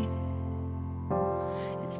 it's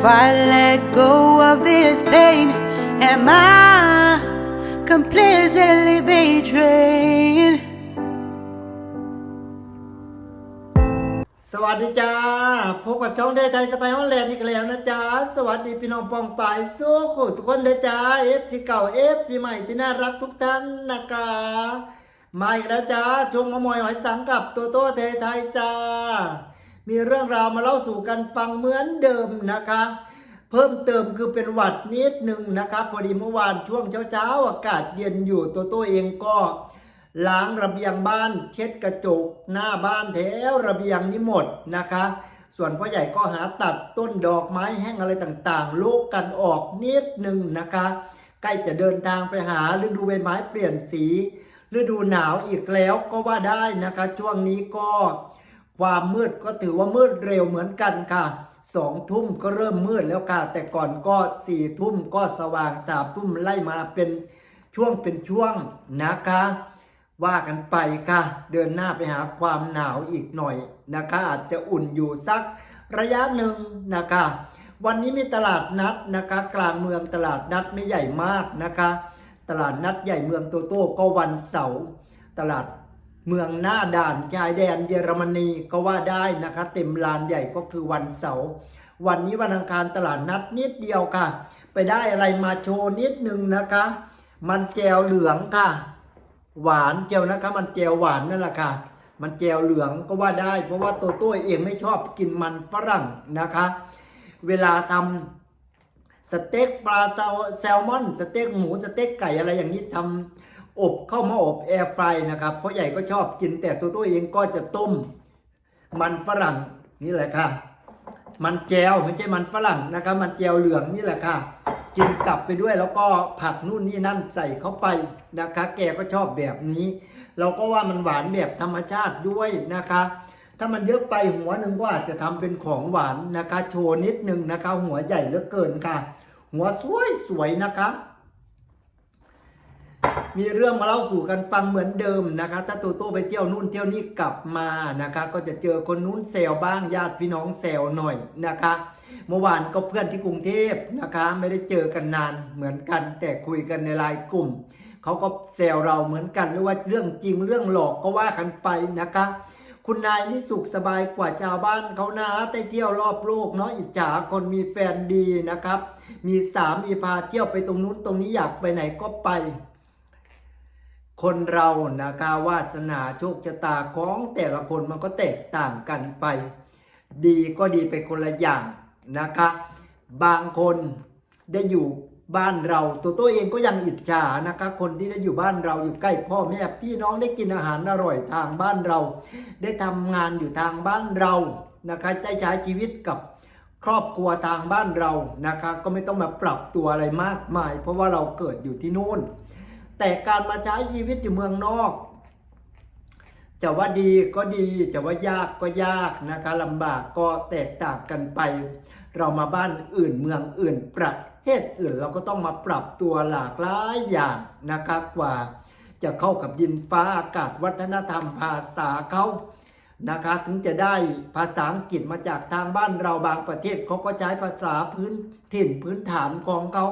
if I let go of this pain, am I completely betrayed? สวัสดีจ้า พบกับช่องเดไทยสไปฮอลแลนด์อีกแล้วนะจ๊ะสวัสดีพี่น้องปองปายสู้ขู่สุขคนเดจ้าเอฟซีเก่าเอฟซีใหม่ที่น่ารักทุกท่านนะคะมาอีกแล้วจ้าชงมะมอยหอยสังกับตัวโตเทไทยจ้า มีเรื่องราวมาเล่าสู่กันฟังเหมือนเดิมนะคะ เพิ่มเติมคือเป็นหวัดนิดหนึ่งนะครับพอดีเมื่อวานช่วงเช้าๆอากาศเย็นอยู่ตัวโต้เองก็ล้างระเบียงบ้านเช็ดกระจกหน้าบ้านแถวระเบียงนี้หมดนะคะ ส่วนพ่อใหญ่ก็หาตัดต้นดอกไม้แห้งอะไรต่างๆลูกกันออกนิดหนึ่งนะคะ ใกล้จะเดินทางไปหาฤดูใบไม้เปลี่ยนสี ฤดูหนาวอีกแล้วก็ว่าได้นะคะ ช่วงนี้ก็ ความมืดก็ถือว่ามืดเร็วเหมือนกันค่ะสองทุ่มก็เริ่มมืดแล้วค่ะ แต่ก่อนก็สี่ทุ่มก็สว่างสามทุ่มไล่มาเป็นช่วงเป็นช่วงนะคะ ว่ากันไปค่ะ เดินหน้าไปหาความหนาวอีกหน่อยนะคะ อาจจะอุ่นอยู่สักระยะหนึ่งนะคะ วันนี้มีตลาดนัดนะคะ กลางเมืองตลาดนัดไม่ใหญ่มากนะคะ ตลาดนัดใหญ่เมืองโตโต้ก็วันเสาร์ตลาด เมืองหน้าด่านชายแดนเยอรมนีก็ว่าได้นะคะเต็มลานใหญ่ก็คือวันเสาร์วันนี้วันอังคารตลาดนัดนิดเดียวค่ะ ไปได้อะไรมาโชว์นิดนึงนะคะ มันแจวเหลืองค่ะ หวานเจลนะคะ มันแจวหวานนั่นแหละค่ะ มันแจวเหลืองก็ว่าได้ เพราะว่าตัวตัวเองไม่ชอบกินมันฝรั่งนะคะ เวลาทำสเต็กปลาแซลแซลมอน สเต็กหมูสเต็กไก่อะไรอย่างนี้ทำ อบเข้ามาอบแอร์ไฟนะครับเพราะใหญ่ก็ชอบกินแต่ตัวตัวเองก็จะต้ม มันฝรั่งนี่แหละค่ะ มันแจวไม่ใช่มันฝรั่งนะครับ มันแจวเหลืองนี่แหละค่ะ กินกลับไปด้วยแล้วก็ผักนู่นนี่นั่นใส่เข้าไปนะคะ แกก็ชอบแบบนี้ เราก็ว่ามันหวานแบบธรรมชาติด้วยนะคะ ถ้ามันเยอะไปหัวหนึ่งก็อาจจะทำเป็นของหวานนะคะ โชว์นิดนึงนะคะ หัวใหญ่เหลือเกินค่ะ หัวสวยสวยๆนะคะ มีเรื่องมาเล่าสู่กันฟังเหมือนเดิมนะคะ ถ้าโตโต้ไปเที่ยวนู่นเที่ยวนี่กลับมานะคะ ก็จะเจอคนนู้นแซวบ้างญาติพี่น้องแซวหน่อยนะคะ เมื่อวานก็เพื่อนที่กรุงเทพนะคะ ไม่ได้เจอกันนานเหมือนกัน แต่คุยกันในไลน์กลุ่มเขาก็แซวเราเหมือนกันไม่ว่าเรื่องจริงเรื่องหลอกก็ว่ากันไปนะคะ คุณนายนี่สุขสบายกว่าชาวบ้านเขานะได้เที่ยวรอบโลกเนาะอิจฉาคนมีแฟนดีนะครับ มีสามีพาเที่ยวไปตรงนู้นตรงนี้อยากไปไหนก็ไป คนเรานะคะวาสนาโชคชะตาของแต่ละคนมันก็แตกต่างกันไป ดีก็ดีไปคนละอย่างนะคะ บางคนได้อยู่บ้านเราตัวตัวเองก็ยังอิจฉานะคะ คนที่ได้อยู่บ้านเราอยู่ใกล้พ่อแม่พี่น้องได้กินอาหารอร่อยทางบ้านเรา ได้ทำงานอยู่ทางบ้านเรานะคะได้ใช้ชีวิตกับครอบครัวทางบ้านเรานะคะ ก็ไม่ต้องมาปรับตัวอะไรมากมาย เพราะว่าเราเกิดอยู่ที่นู่น แต่การมาใช้ชีวิตอยู่เมืองนอกจะว่าดีก็ดีจะว่ายากก็ยากนะคะลำบากก็แตกต่างกันไป เรามาบ้านอื่นเมืองอื่น ประเทศอื่นเราก็ต้องมาปรับตัวหลากหลายอย่างนะครับกว่า จะเข้ากับดินฟ้าอากาศวัฒนธรรมภาษาเขานะคะถึงจะได้ภาษาอังกฤษมาจากทางบ้านเราบางประเทศเขาก็ใช้ภาษาพื้นถิ่นพื้นฐานของเขา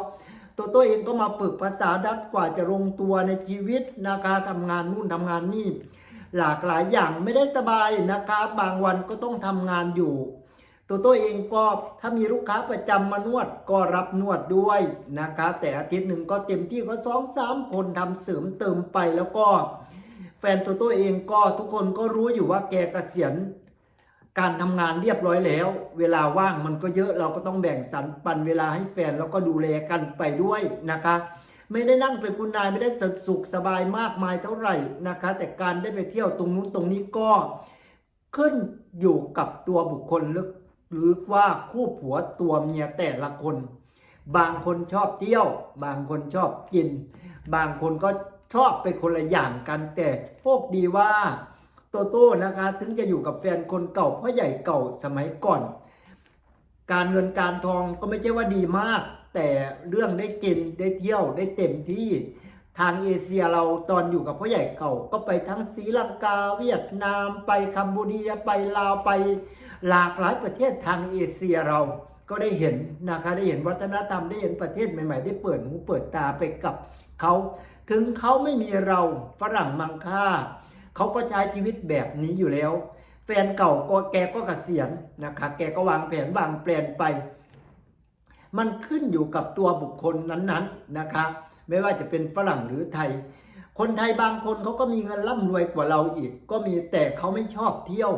ตัวตัวเองก็มาฝึกภาษาดัตกว่าจะลงตัวในชีวิตนะคะทำงานนู่นทำงานนี่ หลากหลายอย่างไม่ได้สบายนะคะ บางวันก็ต้องทำงานอยู่ ตัวตัวเองก็ถ้ามีลูกค้าประจำมานวดก็รับนวดด้วยนะคะ แต่อาทิตย์หนึ่งก็เต็มที่ก็สองสามคนทำเสริมเติมไปแล้วก็ แฟนตัวตัวเองก็ทุกคนก็รู้อยู่ว่าแกเกษียณ การทำงานเรียบร้อยแล้ว เวลาว่างมันก็เยอะเราก็ต้องแบ่งสรรปันเวลาให้แฟนแล้วก็ดูแลกันไปด้วยนะคะ ไม่ได้นั่งเป็นคุณนายไม่ได้สสุขสบายมากมายเท่าไหร่นะคะ แต่การได้ไปเที่ยวตรงนู้นตรงนี้ก็ ขึ้นอยู่กับตัวบุคคลหรือหรือว่าคู่ผัวตัวเมียแต่ละคน บางคนชอบเที่ยว บางคนชอบกิน บางคนก็ชอบเป็นคนละอย่างกันแต่โชคดีว่า โตโต้นะคะ ถึงจะอยู่กับแฟนคนเก่าพ่อใหญ่เก่าสมัยก่อน การเงินการทองก็ไม่ใช่ว่าดีมาก แต่เรื่องได้กินได้เที่ยวได้เต็มที่ทางเอเชียเราตอนอยู่กับพ่อใหญ่เก่าก็ไปทั้งศรีลังกาเวียดนามไปคัมพูเดียไปลาวไปหลากหลายประเทศทางเอเชียเราก็ได้เห็นนะคะได้เห็นวัฒนธรรมได้เห็นประเทศใหม่ ๆ ได้เปิดหูเปิดตาไปกับเขา ถึงเขาไม่มีเราฝรั่งมังค่า เขาก็ใช้ชีวิตแบบนี้อยู่แล้ว แฟนเก่าก็แกก็เกษียณนะคะแกก็วางแผนวางแปลนไป มันขึ้นอยู่กับตัวบุคคลนั้นๆนะคะ ไม่ว่าจะเป็นฝรั่งหรือไทย คนไทยบางคนเขาก็มีเงินร่ำรวยกว่าเราอีก ก็มีแต่เขาไม่ชอบเที่ยว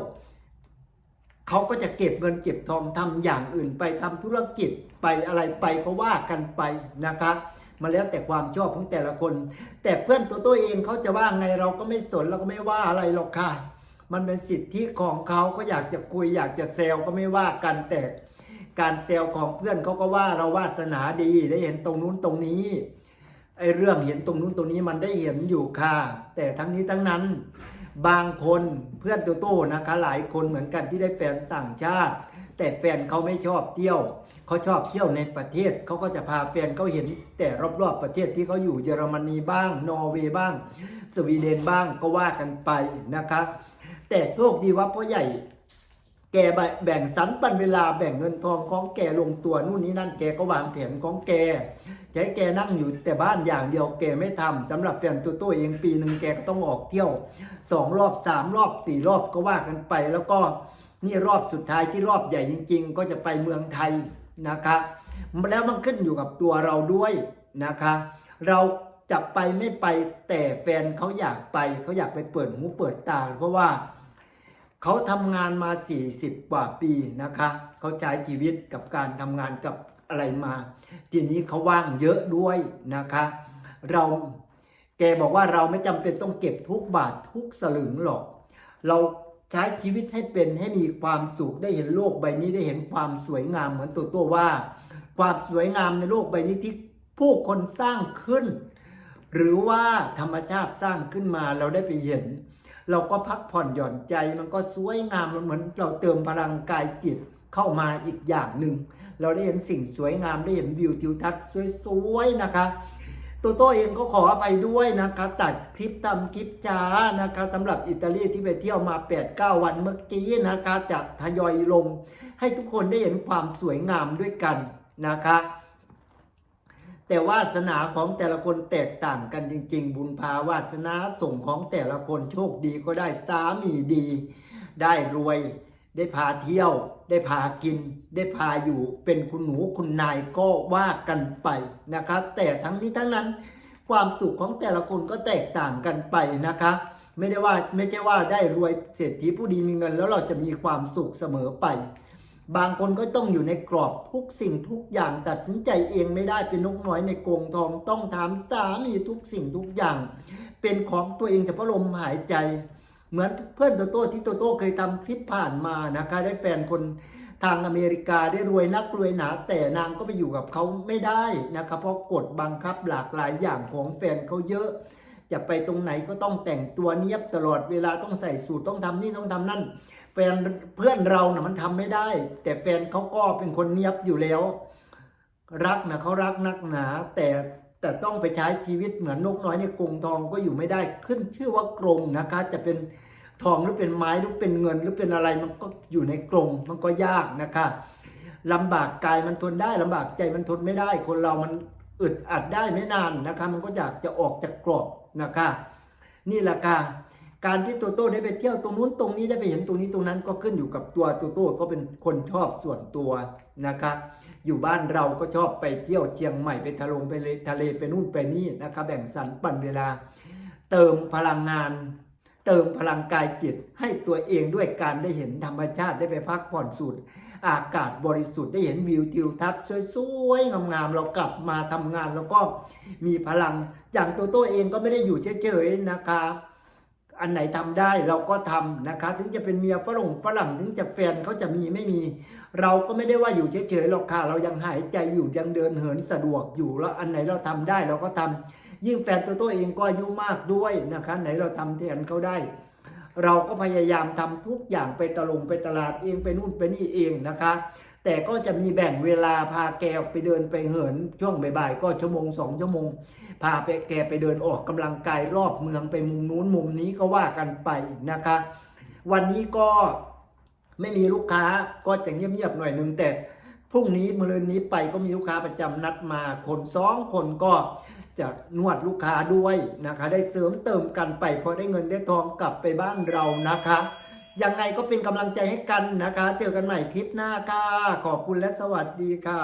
เขาก็จะเก็บเงินเก็บทองทำอย่างอื่นไปทำธุรกิจไปอะไรไปก็ว่ากันไปนะคะ มาแล้วแต่ความชอบของแต่ละคน แต่เพื่อนตัวตัวเองเขาจะว่าไงเราก็ไม่สนเราก็ไม่ว่าอะไรหรอกค่ะ มันเป็นสิทธิของเขาก็อยากจะคุยอยากจะแซวก็ไม่ว่ากันแต่การแซวของเพื่อนเขาก็ว่าเราวาสนาดีได้เห็นตรงนู้นตรงนี้ไอ้เรื่องเห็นตรงนู้นตรงนี้มันได้เห็นอยู่ค่ะ แต่ทั้งนี้ทั้งนั้น บางคนเพื่อนตัวโตนะคะหลายคนเหมือนกันที่ได้แฟนต่างชาติ แต่แฟนเขาไม่ชอบเที่ยวเขาชอบเที่ยวในประเทศเขาก็จะพาแฟนเขาเห็นแต่รอบๆประเทศที่เขาอยู่เยอรมนีบ้าง นอร์เวย์บ้าง สวีเดนบ้างก็ว่ากันไปนะคะ แต่โชคดีว่าพ่อใหญ่แกแบ่งสรรปันเวลาแบ่งเงินทองของแกลงตัวนู่นนี่นั่นแกก็วางแผนของแก จะให้แกนั่งอยู่แต่บ้านอย่างเดียวแกไม่ทำสำหรับแฟนตัวตัวเองปีหนึ่งแกก็ต้องออกเที่ยวสองรอบสามรอบสี่รอบก็ว่ากันไป แล้วก็นี่รอบสุดท้ายที่รอบใหญ่จริง ๆ ก็จะไปเมืองไทยนะคะแล้วมันขึ้นอยู่กับตัวเราด้วยนะคะ เราจะไปไม่ไปแต่แฟนเขาอยากไปเขาอยากไปเปิดหูเปิดตา เพราะว่าเขาทำงานมา 40 กว่าปีนะคะ เขาใช้ชีวิตกับการทำงานกับ อะไรมาทีนี้เขาว่างเยอะด้วยนะคะ เราแกบอกว่าเราไม่จำเป็นต้องเก็บทุกบาททุกสลึงหรอก เราใช้ชีวิตให้เป็นให้มีความสุขได้เห็นโลกใบนี้ได้เห็นความสวยงามเหมือนตัวตัวว่า ความสวยงามในโลกใบนี้ที่ผู้คนสร้างขึ้น หรือว่าธรรมชาติสร้างขึ้นมาเราได้ไปเห็น เราก็พักผ่อนหย่อนใจมันก็สวยงามมันเหมือนเราเติมพลังกายจิตเข้ามาอีกอย่างหนึ่ง เราได้เห็นสิ่งสวยงามได้เห็นวิวทิวทัศน์สวยๆนะคะตัวโตเองก็ขออภัยด้วยนะคะตัดคลิปตำคลิปจ้านะคะสำหรับอิตาลีที่ไปเที่ยวมา 8-9 วันเมื่อกี้นะคะจะทยอยลง ให้ทุกคนได้เห็นความสวยงามด้วยกันนะคะ แต่วาสนาของแต่ละคนแตกต่างกันจริง ๆ บุญพาวาสนาส่งของแต่ละคนโชคดีก็ได้สามีดี ได้รวย ได้พาเที่ยว ได้พากิน ได้พาอยู่เป็นคุณหนูคุณนายก็ว่ากันไปนะคะ แต่ทั้งนี้ทั้งนั้น ความสุขของแต่ละคนก็แตกต่างกันไปนะคะ ไม่ได้ว่าไม่ใช่ว่าได้รวยเศรษฐีผู้ดีมีเงิน แล้วเราจะมีความสุขเสมอไป บางคนก็ต้องอยู่ในกรอบทุกสิ่งทุกอย่างตัดสินใจเองไม่ได้เป็นนกน้อยในกรงทองต้องถามสามีทุกสิ่งทุกอย่าง เป็นของตัวเองเฉพาะลมหายใจ เหมือนเพื่อนโตโต้ที่โตโต้เคยทำคลิปผ่านมานะคะ ได้แฟนคนทางอเมริกาได้รวยนักรวยหนาแต่นางก็ไปอยู่กับเขาไม่ได้นะคะเพราะกฎบังคับหลากหลายอย่างของแฟนเขาเยอะจะไปตรงไหนก็ต้องแต่งตัวเนียบตลอดเวลาต้องใส่สูทต้องทำนี่ต้องทำนั่น แฟนเพื่อนเรานะ่ะมันทำไม่ได้ แต่แฟนเขาก็เป็นคนเนียบอยู่แล้ว รักนะเขารักนักหนา แต่ แต่ต้องไปใช้ชีวิตเหมือนนกน้อยในกรงทองก็อยู่ไม่ได้ขึ้นชื่อว่ากรงนะคะ จะเป็นทองหรือเป็นไม้หรือเป็นเงินหรือเป็นอะไรมันก็อยู่ในกรงมันก็ยากนะคะลำบากกายมันทนได้ลำบากใจมันทนไม่ได้ คนเรามันอึดอัดได้ไม่นานนะคะ มันก็อยากจะออกจากกรอบนะคะ นี่แหละค่ะการที่โตโต้ได้ไปเที่ยวตรงนู้นตรงนี้ได้ไปเห็นตรงนี้ตรงนั้นก็ขึ้นอยู่กับตัวโตโต้ก็เป็นคนชอบส่วนตัว นะคะอยู่บ้านเราก็ชอบไปเที่ยวเชียงใหม่ไปทะลงไปทะเลไปนู่นไปนี่นะคะแบ่งสรรปันเวลา เติมพลังงาน เติมพลังกายจิตให้ตัวเองด้วยการได้เห็นธรรมชาติได้ไปพักผ่อนสูดอากาศบริสุทธิ์ได้เห็นวิวทิวทัศน์สวยๆงามๆเรากลับมาทำงานแล้วก็มีพลังอย่างตัวตัวเองก็ไม่ได้อยู่เฉยๆนะคะอันไหนทำได้เราก็ทำนะคะ ถึงจะเป็นเมียฝรั่งฝรั่งถึงจะแฟนเขาจะมีไม่มี เราก็ไม่ได้ว่าอยู่เฉยๆหรอกค่ะเรายังหายใจอยู่ยังเดินเหินสะดวกอยู่แล้วอันไหนเราทำได้เราก็ทำยิ่งแฟนตัวตัวเองก็อายุมากด้วยนะคะ ไหนเราทำแทนเขาได้ เราก็พยายามทำทุกอย่างไปตลงไปตลาดเองไปนู่นไปนี่เองนะคะ แต่ก็จะมีแบ่งเวลาพาแกออกไปเดินไปเหินช่วงบ่ายๆก็ชั่วโมงสองชั่วโมง พาไปแกไปเดินออกกำลังกายรอบเมืองไปมุมนู้นมุมนี้ก็ว่ากันไปนะคะ วันนี้ก็ ไม่มีลูกค้าก็จะเงียบๆหน่อยหนึงแต่พรุ่งนี้มะรืนนี้ไปก็มีลูกค้าประจำนัดมาคนสองคนก็จะนวดลูกค้าด้วยนะคะ ได้เสริมเติมกันไปพอได้เงินได้ทองกลับไปบ้านเรานะคะยังไงก็เป็นกำลังใจให้กันนะคะ เจอกันใหม่คลิปหน้าค่ะ ขอบคุณและสวัสดีค่ะ